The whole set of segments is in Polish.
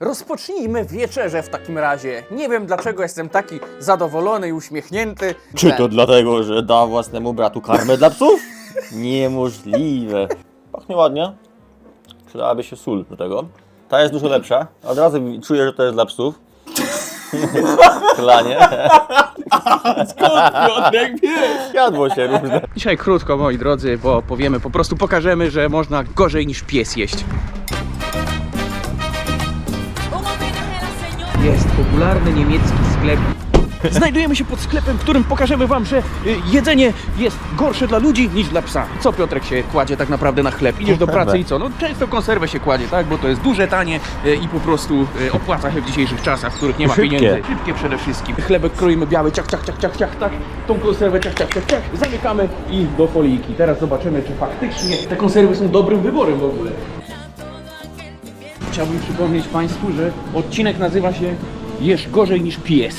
Rozpocznijmy wieczerzę w takim razie. Nie wiem dlaczego jestem taki zadowolony i uśmiechnięty. Czy że- to dlatego, że da własnemu bratu karmę dla psów? Niemożliwe. Pachnie ładnie. Przydałaby się sól do tego. Ta jest dużo lepsza. Od razu czuję, że to jest dla psów. Klanie. Piotrek, wiesz? Jadło się różne. Dzisiaj krótko, moi drodzy, bo powiemy, po prostu pokażemy, że można gorzej niż pies jeść. Jest popularny niemiecki sklep. Znajdujemy się pod sklepem, w którym pokażemy wam, że y, jedzenie jest gorsze dla ludzi niż dla psa. Co Piotrek się kładzie tak naprawdę na chleb? Idziesz do pracy i co? No często konserwę się kładzie, tak? Bo to jest duże, tanie y, i po prostu y, opłaca się w dzisiejszych czasach, w których nie ma Szybkie. pieniędzy. Szybkie przede wszystkim. Chlebek kroimy biały, ciach, ciach, ciach, ciach, ciach, tak. Tą konserwę ciach, ciach, ciach, ciach. Zamykamy i do folijki. Teraz zobaczymy, czy faktycznie te konserwy są dobrym wyborem w ogóle. Chciałbym przypomnieć Państwu, że odcinek nazywa się Jesz gorzej niż pies.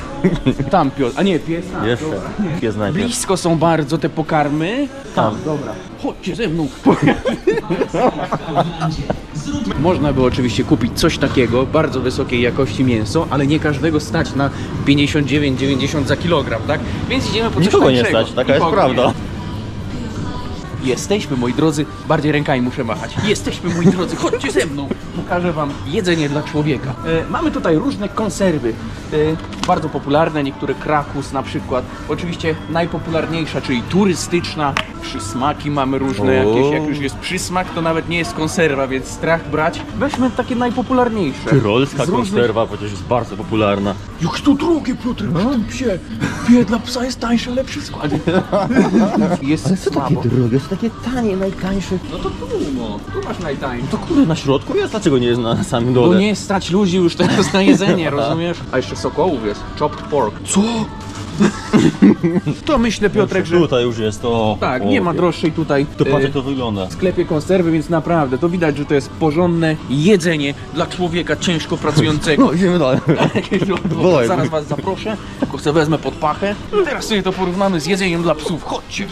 Tam Piotr, a nie pies tam. Jeszcze. dobra. Pies najpierw. Blisko są bardzo te pokarmy. Tam, Tam. dobra. Chodźcie ze mną. Można by oczywiście kupić coś takiego, bardzo wysokiej jakości mięso, ale nie każdego stać na 59,90 za kilogram, tak? Więc idziemy po coś Nikogo nie tańszego. stać, taka jest Nikogo nie. prawda. Jesteśmy, moi drodzy, bardziej rękami muszę machać. Jesteśmy, moi drodzy, chodźcie ze mną. Pokażę wam jedzenie dla człowieka. E, mamy tutaj różne konserwy, e, bardzo popularne, niektóre krakus na przykład. Oczywiście najpopularniejsza, czyli turystyczna. Przysmaki mamy różne O. jakieś. Jak już jest przysmak, to nawet nie jest konserwa, więc strach brać. Weźmy takie najpopularniejsze. Tyrolska Z różnych- konserwa przecież jest bardzo popularna. Jak to drogie, Piotr, przy tym psie. Pie dla psa jest tańsze, lepszy skład. jest słabo. drogie? Takie tanie, najtańsze. No to tu, no. Tu masz najtańsze. To kurde na środku jest? Dlaczego nie jest na samym Bo dole? nie stać ludzi już teraz na jedzenie, rozumiesz? A jeszcze sokołów jest. Chopped pork. Co? to myślę, Piotrek, że... Tutaj już jest to. Tak, nie ma droższej tutaj To patrz e, jak to wygląda. w sklepie konserwy, więc naprawdę to widać, że to jest porządne jedzenie dla człowieka ciężko pracującego. No, idziemy dalej. Wołaj. Zaraz was zaproszę, tylko sobie wezmę pod pachę. Teraz sobie to porównamy z jedzeniem dla psów. Chodźcie.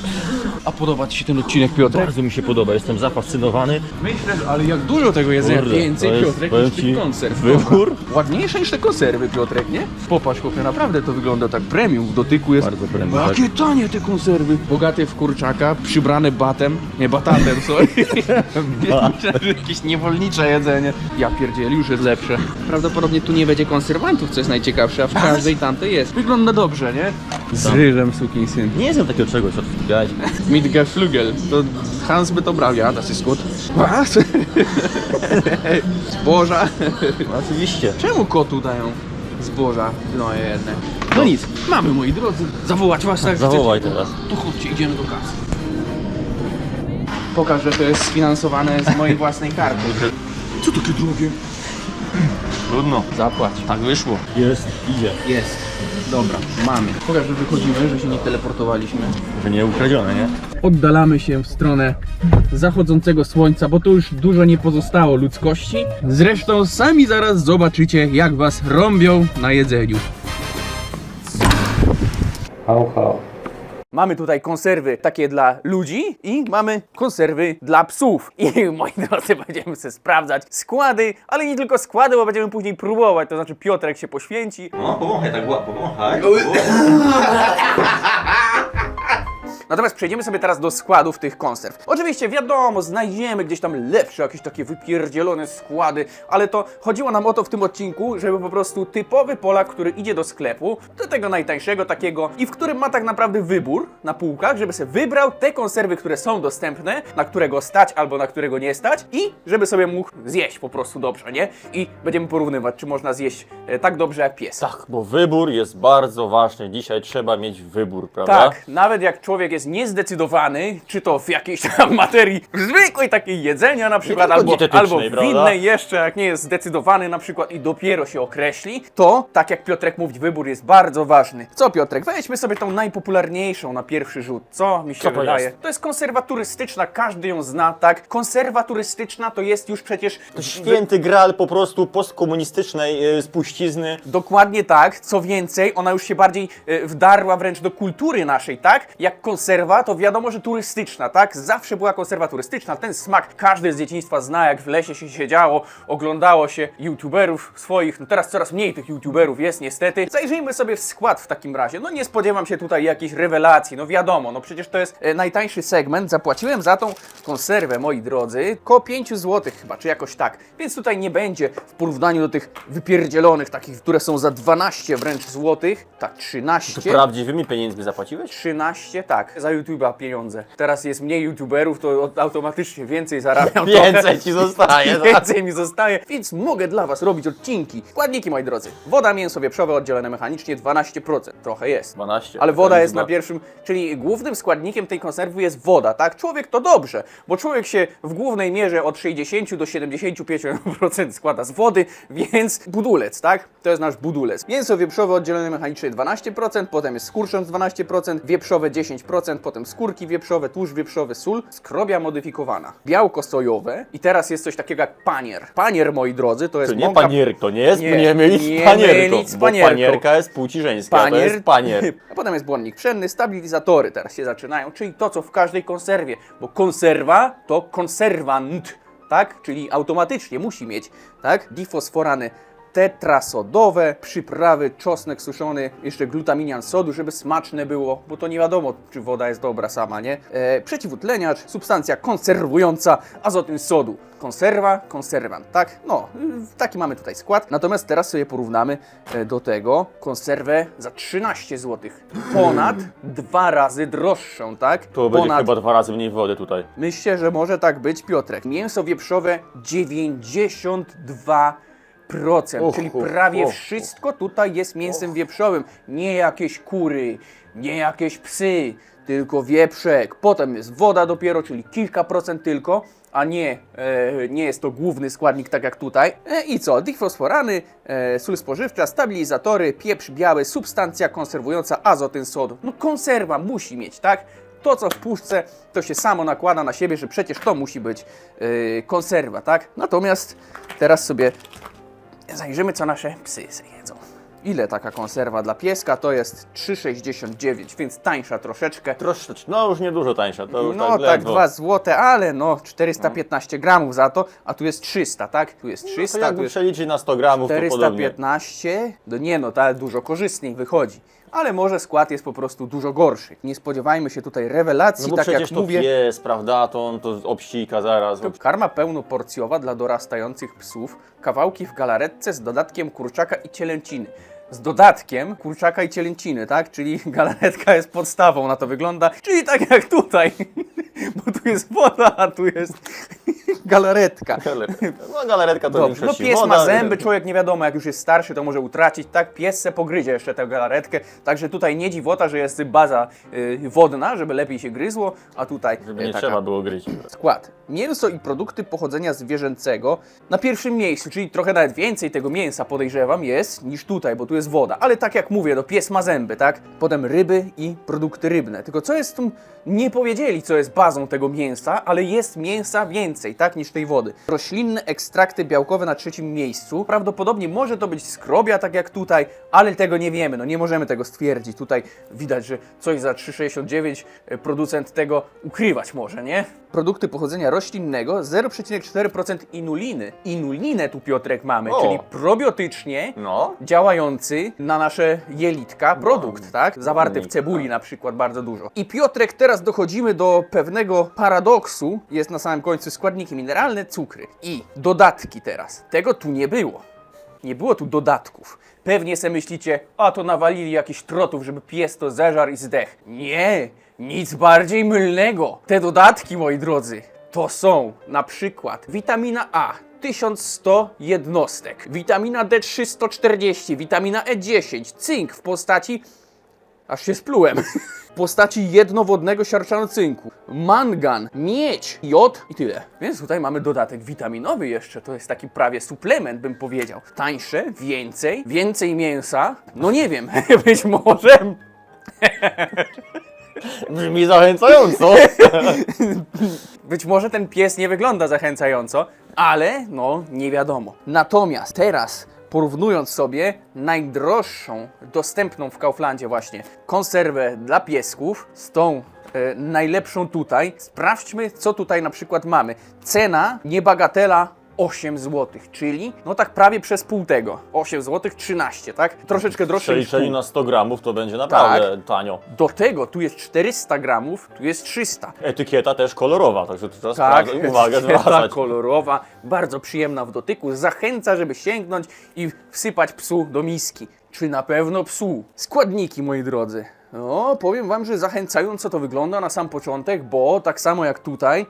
A podoba Ci się ten odcinek, Piotrek? Bardzo mi się podoba, jestem zafascynowany. Myślę, że ale jak dużo tego jedzenia, Kurde, więcej to jest, Piotrek powiem niż ci, tych konserw. wybór. Ładniejsze niż te konserwy, Piotrek, nie? Popatrz, chłopie, naprawdę to wygląda tak premium, w dotyku jest... Bardzo premium, tak. Jakie tanie te konserwy! Bogaty w kurczaka, przybrany batem, nie batatem, sorry. Jakieś niewolnicze jedzenie. Ja pierdzieli, już jest lepsze. Prawdopodobnie tu nie będzie konserwantów, co jest najciekawsze, a w każdej tamtej jest. Wygląda dobrze, nie? Z ryżem, syn. Nie jestem takiego czegoś, co powiedziałeś. Mitgeflügel. To Hans by to brał, ja, das ist gut. Was? Zboża. Oczywiście. Czemu kotu dają zboża no jedne? No nic, mamy moi drodzy. Zawołać was tak Zawołaj chcecie? teraz. To chodźcie, idziemy do kasy. Pokaż, że to jest sfinansowane z mojej własnej karty. Co takie drogie? Trudno. Zapłać. Tak wyszło. Jest, idzie. Jest. Dobra, mamy. Pokaż, że wychodzimy, że się nie teleportowaliśmy. Że nie ukradzione, nie? Oddalamy się w stronę zachodzącego słońca, bo tu już dużo nie pozostało ludzkości. Zresztą sami zaraz zobaczycie, jak was rąbią na jedzeniu. Hał, hał. Mamy tutaj konserwy takie dla ludzi i mamy konserwy dla psów. I moi drodzy, będziemy sobie sprawdzać składy, ale nie tylko składy, bo będziemy później próbować. To znaczy Piotrek się poświęci, No, pomachaj tak ładnie, pomachaj. Natomiast przejdziemy sobie teraz do składów tych konserw. Oczywiście wiadomo, znajdziemy gdzieś tam lepsze, jakieś takie wypierdzielone składy, ale to chodziło nam o to w tym odcinku, żeby po prostu typowy Polak, który idzie do sklepu, do tego najtańszego takiego i w którym ma tak naprawdę wybór na półkach, żeby sobie wybrał te konserwy, które są dostępne, na którego stać albo na którego nie stać i żeby sobie mógł zjeść po prostu dobrze, nie? I będziemy porównywać, czy można zjeść e, tak dobrze jak pies. Tak, bo wybór jest bardzo ważny. Dzisiaj trzeba mieć wybór, prawda? Tak, nawet jak człowiek jest niezdecydowany, czy to w jakiejś tam materii zwykłej takiej jedzenia na przykład, albo, albo w innej jeszcze, jak nie jest zdecydowany na przykład i dopiero się określi, to, tak jak Piotrek mówi, wybór jest bardzo ważny. Co Piotrek, weźmy sobie tą najpopularniejszą na pierwszy rzut, co mi się Co to wydaje? jest? To jest konserwa turystyczna, każdy ją zna, tak? Konserwa turystyczna to jest już przecież... To święty gral po prostu postkomunistycznej y, spuścizny. Dokładnie tak, co więcej, ona już się bardziej e, wdarła wręcz do kultury naszej, tak? Jak konserwa konserwa to wiadomo, że turystyczna, tak? Zawsze była konserwa turystyczna. Ten smak każdy z dzieciństwa zna, jak w lesie się siedziało, oglądało się youtuberów swoich. No teraz coraz mniej tych youtuberów jest niestety. Zajrzyjmy sobie w skład w takim razie. No nie spodziewam się tutaj jakiejś rewelacji, no wiadomo, no przecież to jest e, najtańszy segment. Zapłaciłem za tą konserwę, moi drodzy, koło 5 zł chyba, czy jakoś tak. Więc tutaj nie będzie w porównaniu do tych wypierdzielonych, takich, które są za 12 wręcz złotych. Tak, 13. Prawdziwymi pieniędzmi zapłaciłeś? 13, tak, za YouTube'a pieniądze. Teraz jest mniej YouTuberów, to automatycznie więcej zarabiam. Więcej ci zostaje. tak? Więcej mi zostaje, więc mogę dla Was robić odcinki. Składniki, moi drodzy. Woda, mięso wieprzowe oddzielone mechanicznie 12%. Trochę jest. 12. Ale woda jest na pierwszym, czyli głównym składnikiem tej konserwy jest woda, tak? Człowiek to dobrze, bo człowiek się w głównej mierze od 60 do 75% składa z wody, więc budulec, tak? To jest nasz budulec. Mięso wieprzowe oddzielone mechanicznie 12%, potem jest skurcząc 12%, wieprzowe 10%, potem skórki wieprzowe, tłuszcz wieprzowy, sól, skrobia modyfikowana, białko sojowe i teraz jest coś takiego jak panier. Panier, moi drodzy, to jest To nie mąka panier, to nie jest Nie, nie, mylić nie mylić z bo panierką. panierka jest płci żeńskiej, a to jest panier. A potem jest błonnik pszenny, stabilizatory teraz się zaczynają, czyli to, co w każdej konserwie, bo konserwa to konserwant, tak? Czyli automatycznie musi mieć, tak? Difosforany tetrasodowe, przyprawy, czosnek suszony, jeszcze glutaminian sodu, żeby smaczne było, bo to nie wiadomo, czy woda jest dobra sama, nie? E, przeciwutleniacz, substancja konserwująca, azotyn sodu. Konserwa, konserwant, tak? No, taki mamy tutaj skład. Natomiast teraz sobie porównamy e, do tego konserwę za 13 zł. Ponad dwa razy droższą, tak? To będzie Ponad chyba dwa razy mniej wody tutaj. Myślę, że może tak być, Piotrek. Mięso wieprzowe 92%, Och, czyli och, prawie och, wszystko tutaj jest mięsem wieprzowym. Nie jakieś kury, nie jakieś psy, tylko wieprzek. Potem jest woda dopiero, czyli kilka procent tylko, a nie, e, nie jest to główny składnik tak jak tutaj. E, I co? Difosforany, e, sól spożywcza, stabilizatory, pieprz biały, substancja konserwująca, azotyn sodu. No konserwa musi mieć, tak? To, co w puszce, to się samo nakłada na siebie, że przecież to musi być yy, konserwa, tak? Natomiast teraz sobie zajrzymy, co nasze psy jedzą. Ile taka konserwa dla pieska? To jest 3,69, więc tańsza troszeczkę. Troszeczkę, no już niedużo tańsza, to już No tak tak, ledwo. 2 złote, ale no 415 gramów za to, a tu jest 300, tak? Tu jest To 300, tu jakby jest przeliczyć na 100 gramów, to podobnie. 415, no nie no, tak dużo korzystniej wychodzi. Ale może skład jest po prostu dużo gorszy. Nie spodziewajmy się tutaj rewelacji, No bo tak przecież jak to mówię. pies, prawda, to on to obścika zaraz. To karma pełnoporcjowa dla dorastających psów, kawałki w galaretce z dodatkiem kurczaka i cielęciny. Z dodatkiem kurczaka i cielęciny, tak? Czyli galaretka jest podstawą, na to wygląda. Czyli tak jak tutaj. Bo tu jest woda, a tu jest galaretka. Galaretka. No galaretka to Dobrze, no większości pies woda, ma zęby, człowiek nie wiadomo, jak już jest starszy, to może utracić, tak? Pies se pogryzie jeszcze tę galaretkę, także tutaj nie dziwota, że jest baza y, wodna, żeby lepiej się gryzło, a tutaj Żeby y, nie taka trzeba było gryźć. Skład. Mięso i produkty pochodzenia zwierzęcego na pierwszym miejscu, czyli trochę nawet więcej tego mięsa podejrzewam jest niż tutaj, bo tu jest woda. Ale tak jak mówię, no pies ma zęby, tak? Potem ryby i produkty rybne. Tylko co jest tu? Nie powiedzieli, co jest bazą tego mięsa, ale jest mięsa więcej, tak, niż tej wody. Roślinne ekstrakty białkowe na trzecim miejscu. Prawdopodobnie może to być skrobia, tak jak tutaj, ale tego nie wiemy, no nie możemy tego stwierdzić. Tutaj widać, że coś za 3,69 e, producent tego ukrywać może, nie? Produkty pochodzenia roślinnego 0,4% inuliny. Inulinę tu Piotrek mamy, O. czyli probiotycznie No. działający na nasze jelitka produkt, tak? Zawarty w cebuli na przykład bardzo dużo. I Piotrek, teraz dochodzimy do pewnego paradoksu. Jest na samym końcu składniki mineralne, cukry i dodatki teraz. Tego tu nie było. Nie było tu dodatków. Pewnie se myślicie, a to nawalili jakichś trotów, żeby pies to zeżar i zdech. Nie, nic bardziej mylnego. Te dodatki, moi drodzy, to są na przykład witamina A 1100 jednostek, witamina D3 140, witamina E10, cynk w postaci Aż się splułem. W postaci jednowodnego siarczanu cynku, mangan, miedź, jod i tyle. Więc tutaj mamy dodatek witaminowy jeszcze, to jest taki prawie suplement, bym powiedział. Tańsze, więcej, więcej mięsa. No nie wiem, być może Brzmi zachęcająco. Być może ten pies nie wygląda zachęcająco, ale no nie wiadomo. Natomiast teraz porównując sobie najdroższą dostępną w Kauflandzie właśnie konserwę dla piesków z tą e, najlepszą tutaj. Sprawdźmy, co tutaj na przykład mamy. Cena niebagatela 8 zł, czyli no tak prawie przez pół tego. 8 zł 13, tak? Troszeczkę droższe niż Przeliczeni pół. na 100 gramów to będzie naprawdę tanio. Do tego tu jest 400 gramów, tu jest 300. Etykieta też kolorowa, także tu teraz Tak, uwagę etykieta zwracać. kolorowa, bardzo przyjemna w dotyku. Zachęca, żeby sięgnąć i wsypać psu do miski. Czy na pewno psu? Składniki, moi drodzy. No, powiem wam, że zachęcająco to wygląda na sam początek, bo tak samo jak tutaj,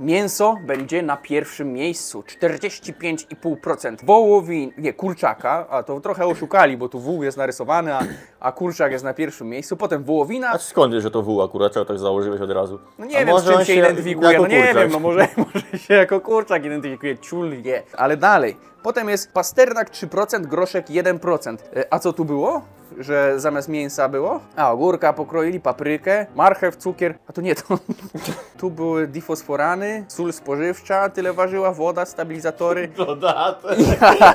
mięso będzie na pierwszym miejscu. 45,5%. Wołowin, nie, kurczaka, a to trochę oszukali, bo tu wół jest narysowany, a, a kurczak jest na pierwszym miejscu. Potem wołowina, A skąd wiesz, że to wół akurat? Czego tak założyłeś od razu? no nie A wiem, z może czym on się identyfikuje. jako No nie kurczak? wiem, no może, może się jako kurczak identyfikuje, ciul je. Ale dalej. Potem jest pasternak 3%, groszek 1%. E, A co tu było? Że zamiast mięsa było? A, ogórka pokroili, paprykę, marchew, cukier. A tu nie, to... tu były difosforany, sól spożywcza, tyle ważyła, woda, stabilizatory Dodatek. i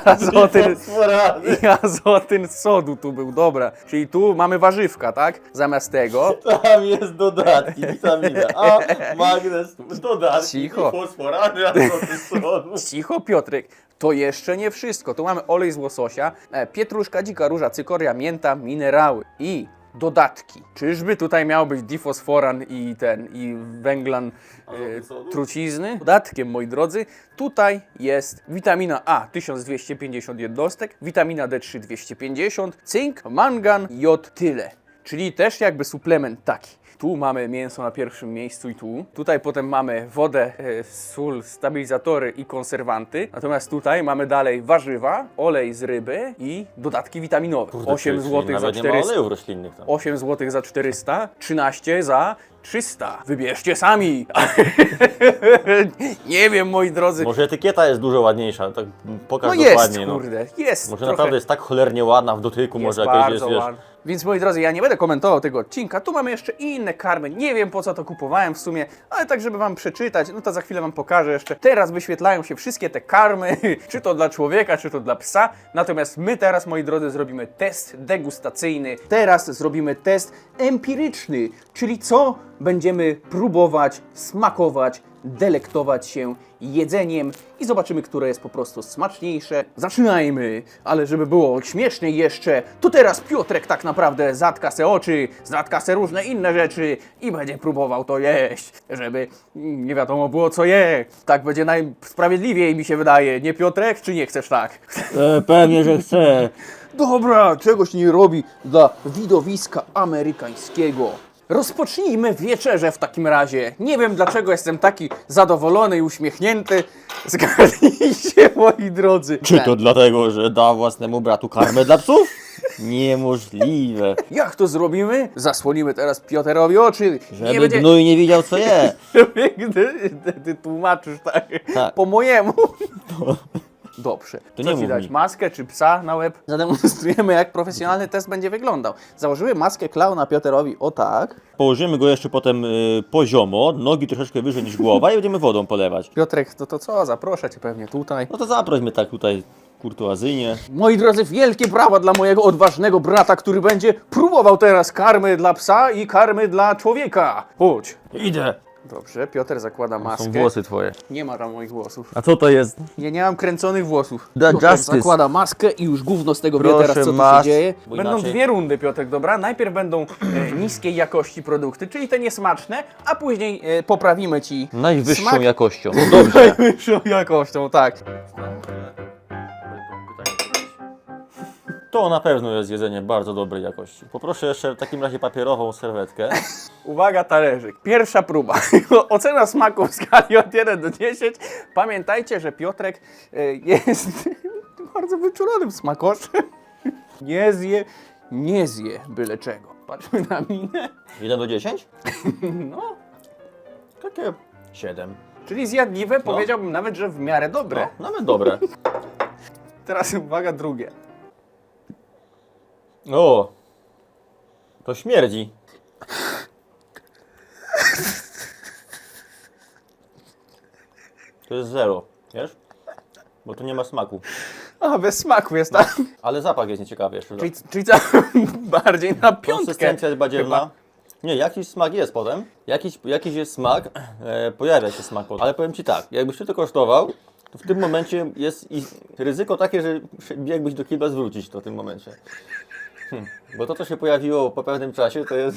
azotyn, Fosforany. i azotyn sodu tu był, dobra. Czyli tu mamy warzywka, tak? Zamiast tego. Tam jest dodatki, witamina A, magnez, dodatki, Cicho. fosforany, azoty sodu. Cicho, Piotrek. To jeszcze nie wszystko. Tu mamy olej z łososia, e, pietruszka, dzika róża, cykoria, mięta, minerały i dodatki. Czyżby tutaj miał być difosforan i ten, i węglan e, trucizny? Dodatkiem, moi drodzy, tutaj jest witamina A 1250 jednostek, witamina D3 250, cynk, mangan, jod tyle. Czyli też jakby suplement taki. Tu mamy mięso na pierwszym miejscu i tu. Tutaj potem mamy wodę, e, sól, stabilizatory i konserwanty. Natomiast tutaj mamy dalej warzywa, olej z ryby i dodatki witaminowe. 8 Czyli- zł czyli za Nawet nie ma 400. olejów roślinnych tam. 8 zł za 400, 13 za 300. Wybierzcie sami. Nie wiem, moi drodzy. Może etykieta jest dużo ładniejsza, tak pokaż No jest, dokładnie. no. kurde, jest. Może trochę. naprawdę jest tak cholernie ładna w dotyku, Jest może jakieś jest, wiesz. Więc moi drodzy, ja nie będę komentował tego odcinka. Tu mamy jeszcze inne karmy. Nie wiem po co to kupowałem w sumie, ale tak, żeby wam przeczytać, no to za chwilę wam pokażę jeszcze. Teraz wyświetlają się wszystkie te karmy, czy to dla człowieka, czy to dla psa. Natomiast my teraz, moi drodzy, zrobimy test degustacyjny. Teraz zrobimy test empiryczny, czyli co będziemy próbować, smakować, delektować się jedzeniem i zobaczymy, które jest po prostu smaczniejsze. Zaczynajmy! Ale żeby było śmieszniej jeszcze, to teraz Piotrek tak naprawdę zatka se oczy, zatka se różne inne rzeczy i będzie próbował to jeść, żeby nie wiadomo było co je. Tak będzie najsprawiedliwiej mi się wydaje. Nie Piotrek, czy nie chcesz tak? E, pewnie, że chcę. Dobra, czegoś nie robi dla widowiska amerykańskiego. Rozpocznijmy wieczerzę w takim razie. Nie wiem dlaczego jestem taki zadowolony i uśmiechnięty. Zgadnijcie, moi drodzy. Czy to dlatego, że da własnemu bratu karmę dla psów? Niemożliwe. Jak to zrobimy? Zasłonimy teraz Pioterowi oczy. Żeby nie będzie... gnój nie widział co je. Gdy ty, ty tłumaczysz tak, Tak. po mojemu. Dobrze. To Co nie ci mów dać? mi. Maskę czy psa na łeb? Zademonstrujemy, jak profesjonalny test będzie wyglądał. Założymy maskę klauna Pioterowi, o tak. Położymy go jeszcze potem y, poziomo, nogi troszeczkę wyżej niż głowa i będziemy wodą polewać. Piotrek, to, to co? Zaproszę cię pewnie tutaj. No to zaproś mnie tak tutaj kurtuazyjnie. Moi drodzy, wielkie brawa dla mojego odważnego brata, który będzie próbował teraz karmy dla psa i karmy dla człowieka. Chodź. Idę. Dobrze, Piotr zakłada maskę. Są włosy twoje. Nie ma tam moich włosów. A co to jest? Ja nie mam kręconych włosów. The Piotr justice. zakłada maskę i już gówno z tego wie Proszę, teraz, co tu masz, się dzieje. bo Będą inaczej- dwie rundy, Piotrek, dobra? Najpierw będą e, niskiej jakości produkty, czyli te niesmaczne, a później e, poprawimy ci Najwyższą smak. jakością. No dobrze. Najwyższą jakością, tak. To na pewno jest jedzenie bardzo dobrej jakości. Poproszę jeszcze w takim razie papierową serwetkę. Uwaga, talerzyk. Pierwsza próba. Ocena smaku w skali od 1 do 10. Pamiętajcie, że Piotrek e, jest bardzo wyczulonym smakoszem. Nie zje, nie zje byle czego. Patrzmy na minę. 1 do 10? No, Takie 7. czyli zjadliwe, powiedziałbym nawet, że w miarę dobre. No, nawet dobre. Teraz uwaga, drugie. O! To śmierdzi. To jest zero, wiesz? Bo tu nie ma smaku. A, bez smaku jest, tak? Ale zapach jest nieciekawy jeszcze. Czyli, czyli co? bardziej na piątkę. Konsystencja jest badziewna. Nie, jakiś smak jest potem. Jakiś, jakiś jest smak, e, pojawia się smak potem. Ale powiem Ci tak, jakbyś Ty to kosztował, to w tym momencie jest i ryzyko takie, że biegłbyś do kibla zwrócić to w tym momencie. Bo to, co się pojawiło po pewnym czasie, to jest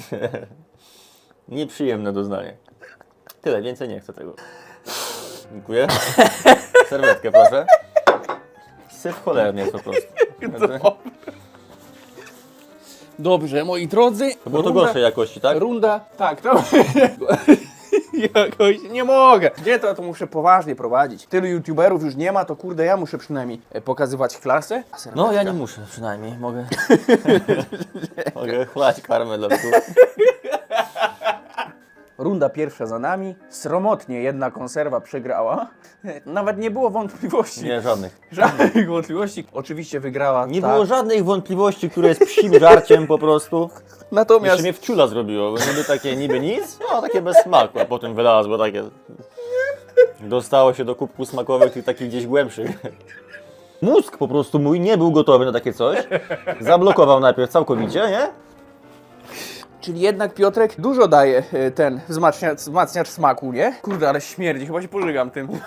nieprzyjemne doznanie. Tyle, więcej nie chcę tego. Dziękuję. Serwetkę proszę. Syf cholernie po prostu. Dobrze, moi drodzy. To było to runda- gorszej jakości, tak? Runda, tak, to jakoś nie mogę. Gdzie to, to muszę poważnie prowadzić. Tylu youtuberów już nie ma, to kurde, ja muszę przynajmniej e, pokazywać klasę. A No, ja nie muszę przynajmniej, mogę. mogę chlać karmę dla psów. Runda pierwsza za nami. Sromotnie jedna konserwa przegrała. Nawet nie było wątpliwości. Nie, żadnych. Żadnych wątpliwości. Oczywiście wygrała. Nie ta. było żadnych wątpliwości, które jest psim żarciem po prostu. Natomiast Jeszcze mnie wciula zrobiło, bo niby takie niby nic, no takie bez smaku, a potem wylazło takie... Dostało się do kubków smakowych tych takich gdzieś głębszych. Mózg po prostu mój nie był gotowy na takie coś. Zablokował najpierw całkowicie, nie? Czyli jednak Piotrek dużo daje e, ten wzmacniacz, wzmacniacz smaku, nie? Kurde, ale śmierdzi, chyba się pożygam tym.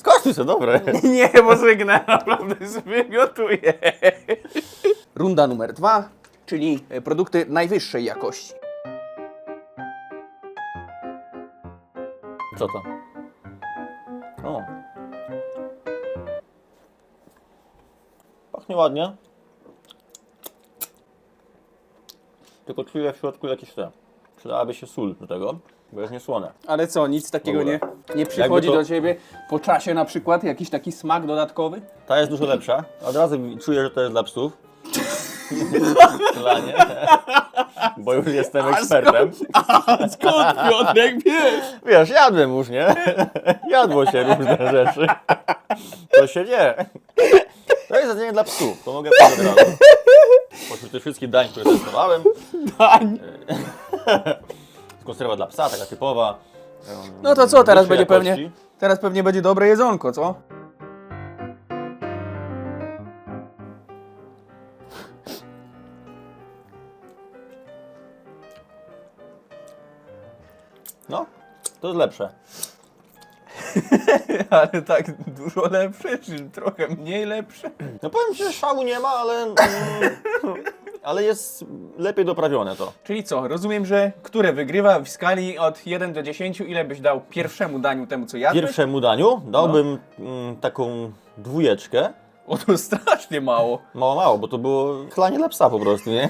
Skosztuj sobie, dobre. Nie, bo żegnę, naprawdę zwymiotuję. Runda numer dwa, czyli e, produkty najwyższej jakości. Co to? O. Pachnie ładnie. Tylko czuję w środku jakieś te. Przydałaby się sól do tego, bo jest niesłone. Ale co, nic takiego nie, nie przychodzi to- do ciebie po czasie na przykład, jakiś taki smak dodatkowy? Ta jest dużo lepsza. Od razu czuję, że to jest dla psów. dla nie. Bo już jestem ekspertem. Skąd Piotrek wiesz? Wiesz, jadłem już, nie? Jadło się różne rzeczy. To się nie. To jest jedzenie dla psów, to mogę powiedzieć od razu. Pośród tych wszystkich dań, które testowałem, Dań. konserwa dla psa, taka typowa. No to co, teraz będzie jakości. pewnie, teraz pewnie będzie dobre jedzonko, co? No, to jest lepsze. Ale tak dużo lepsze, czy trochę mniej lepsze? No powiem Ci, że szału nie ma, ale, mm, ale jest lepiej doprawione to. Czyli co, rozumiem, że które wygrywa w skali od 1 do 10, ile byś dał pierwszemu daniu temu, co jadłeś? Pierwszemu daniu dałbym mm, taką dwójeczkę. O, to strasznie mało. Mało, mało, bo to było chlanie dla psa po prostu, nie?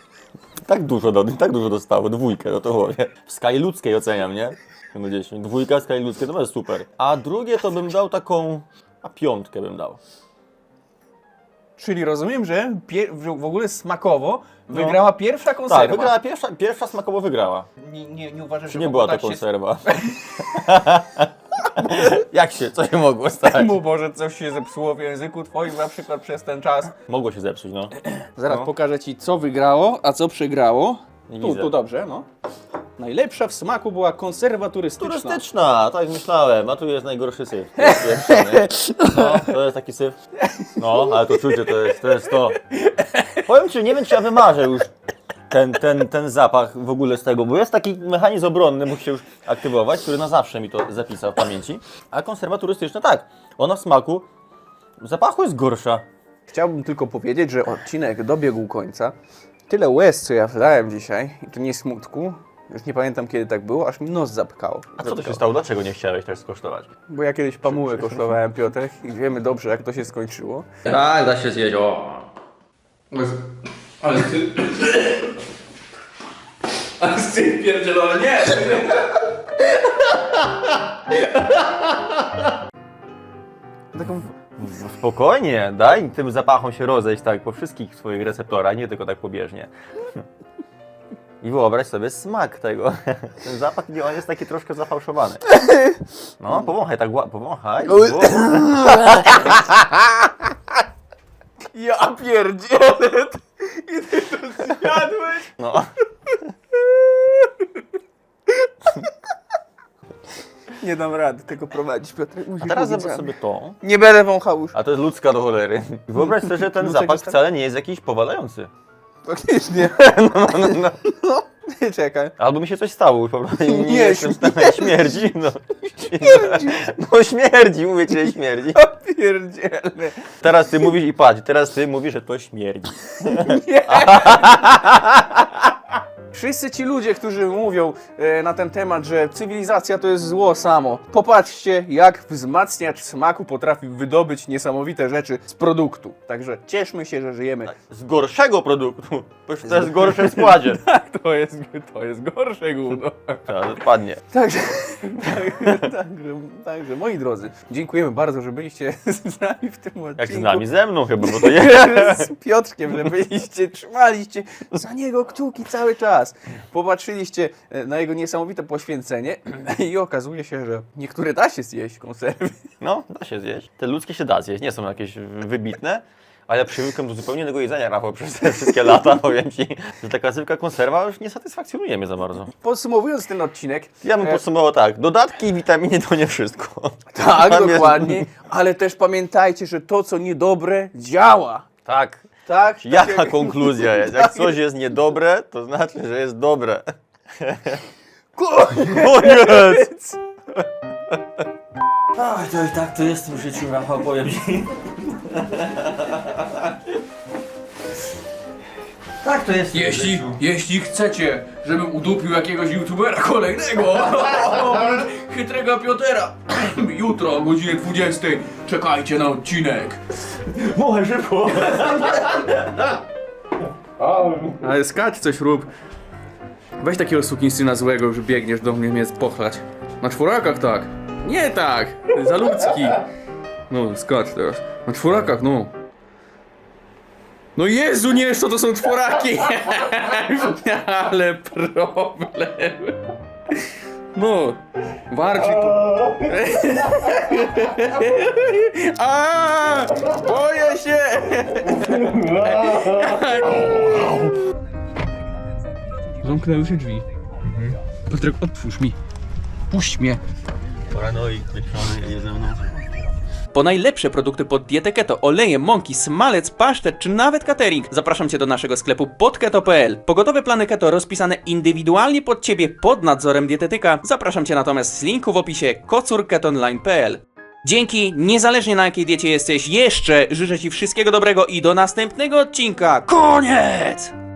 tak dużo, do, tak dużo dostało, dwójkę, no to mówię. W skali ludzkiej oceniam, nie? No 10. Dwójka w skali ludzkiej to jest super. A drugie to bym dał taką, a piątkę bym dał. Czyli rozumiem, że w ogóle smakowo wygrała pierwsza konserwa. No. Tak, wygrała pierwsza, pierwsza smakowo wygrała. Nie, nie, nie uważasz, Czy że nie była to tak się konserwa? Jak się, co się mogło stać? Mu może coś się zepsuło w języku twoim na przykład przez ten czas. Mogło się zepsuć, no. Zaraz No. pokażę ci, co wygrało, a co przegrało. Nie Tu, widzę. tu dobrze, no. Najlepsza w smaku była konserwa turystyczna. Turystyczna, tak myślałem, a tu jest najgorszy syf. To jest pierwszy, nie? No, to jest taki syf. No, ale to czucie, to jest to. Jest to. Powiem Ci, nie wiem czy ja wymarzę już ten, ten, ten zapach w ogóle z tego, bo jest taki mechanizm obronny, musi się już aktywować, który na zawsze mi to zapisał w pamięci. A konserwa turystyczna tak, ona w smaku, w zapachu jest gorsza. Chciałbym tylko powiedzieć, że odcinek dobiegł końca. Tyle łez, co ja wlałem dzisiaj, i to nie smutku. Już nie pamiętam, kiedy tak było, aż mi nos zapkało. A co to się stało? Dlaczego nie chciałeś tak skosztować? Bo ja kiedyś pamułę kosztowałem, Piotrek, i wiemy dobrze, jak to się skończyło. Tak, da się zjeść, o. Ale ty... Ale ty pierdzielony, nie! Taką... Spokojnie, daj tym zapachom się rozejść tak po wszystkich swoich receptorach, nie tylko tak pobieżnie. I wyobraź sobie smak tego. Ten zapach, nie, on jest taki troszkę zafałszowany. No, powąchaj tak, ła- powąchaj. Oj. Ja pierdzielę! I ty to zjadłeś? No. Nie dam rady tego prowadzić, Piotrek. A teraz zobacz sobie to. Nie będę wąchał już. A to jest ludzka do cholery. I wyobraź sobie, że ten zapach wcale nie jest jakiś powalający. Faktycznie. No, no, no. No, nie czekaj. Albo mi się coś stało po prostu. i Nie, jestem stanie śmierdzi. No. no śmierdzi, mówię ci, śmierdzi. Pierdzielny. Teraz ty mówisz i patrz, teraz ty mówisz, że to śmierdzi. Wszyscy ci ludzie, którzy mówią e, na ten temat, że cywilizacja to jest zło samo. Popatrzcie, jak wzmacniacz smaku potrafi wydobyć niesamowite rzeczy z produktu. Także cieszmy się, że żyjemy. Z gorszego produktu. Bo już to jest w gorszym składzie. Tak, to jest, to jest gorsze gówno. Tak, dokładnie. Także, także, także, także, moi drodzy, dziękujemy bardzo, że byliście z nami w tym odcinku. Jak z nami, ze mną chyba, bo to jest. z Piotrkiem, że byliście, trzymaliście za niego kciuki cały czas. Popatrzyliście e, na jego niesamowite poświęcenie i okazuje się, że niektóre da się zjeść konserwy. No, da się zjeść. Te ludzkie się da zjeść, nie są jakieś wybitne. Ale przywykłem do zupełnie innego jedzenia, Rafał, przez te wszystkie lata, powiem Ci, że taka zwykła konserwa już nie satysfakcjonuje mnie za bardzo. Podsumowując ten odcinek, Ja bym e, podsumował tak, dodatki i witaminy to nie wszystko. tak, Tam jest- dokładnie, ale też pamiętajcie, że to, co niedobre, działa. Tak, Tak? jaka Tak jak- konkluzja jest? Jak coś jest niedobre, to znaczy, że jest dobre. Koniec! Ach, to i tak to jest w życiu, Rafał, powiem Ci. Tak to jest w Jeśli, życiu. jeśli chcecie, żebym udupił jakiegoś youtubera kolejnego, chytrego Piotera, jutro o godzinie 20 czekajcie na odcinek. Może szybko. Ale skacz coś rób. Weź takiego sukinsyna złego, że biegniesz do mnie mnie pochlać. Na czworakach tak. Nie tak, za ludzki. No, skacz teraz. Na czworakach, no. No Jezu, nie, co to są czworaki? Ale problem. No, bardziej to. A, boję się! Zamknęły się drzwi. Piotrek, otwórz mi. Puść mnie. Paranoik, wykszony, jest ze mną. Po najlepsze produkty pod dietę keto, oleje, mąki, smalec, pasztet czy nawet catering zapraszam Cię do naszego sklepu podketo.pl. Pogotowe plany keto rozpisane indywidualnie pod Ciebie pod nadzorem dietetyka. Zapraszam Cię natomiast z linku w opisie kocurketonline.pl. Dzięki, niezależnie na jakiej diecie jesteś, jeszcze życzę Ci wszystkiego dobrego i do następnego odcinka. Koniec!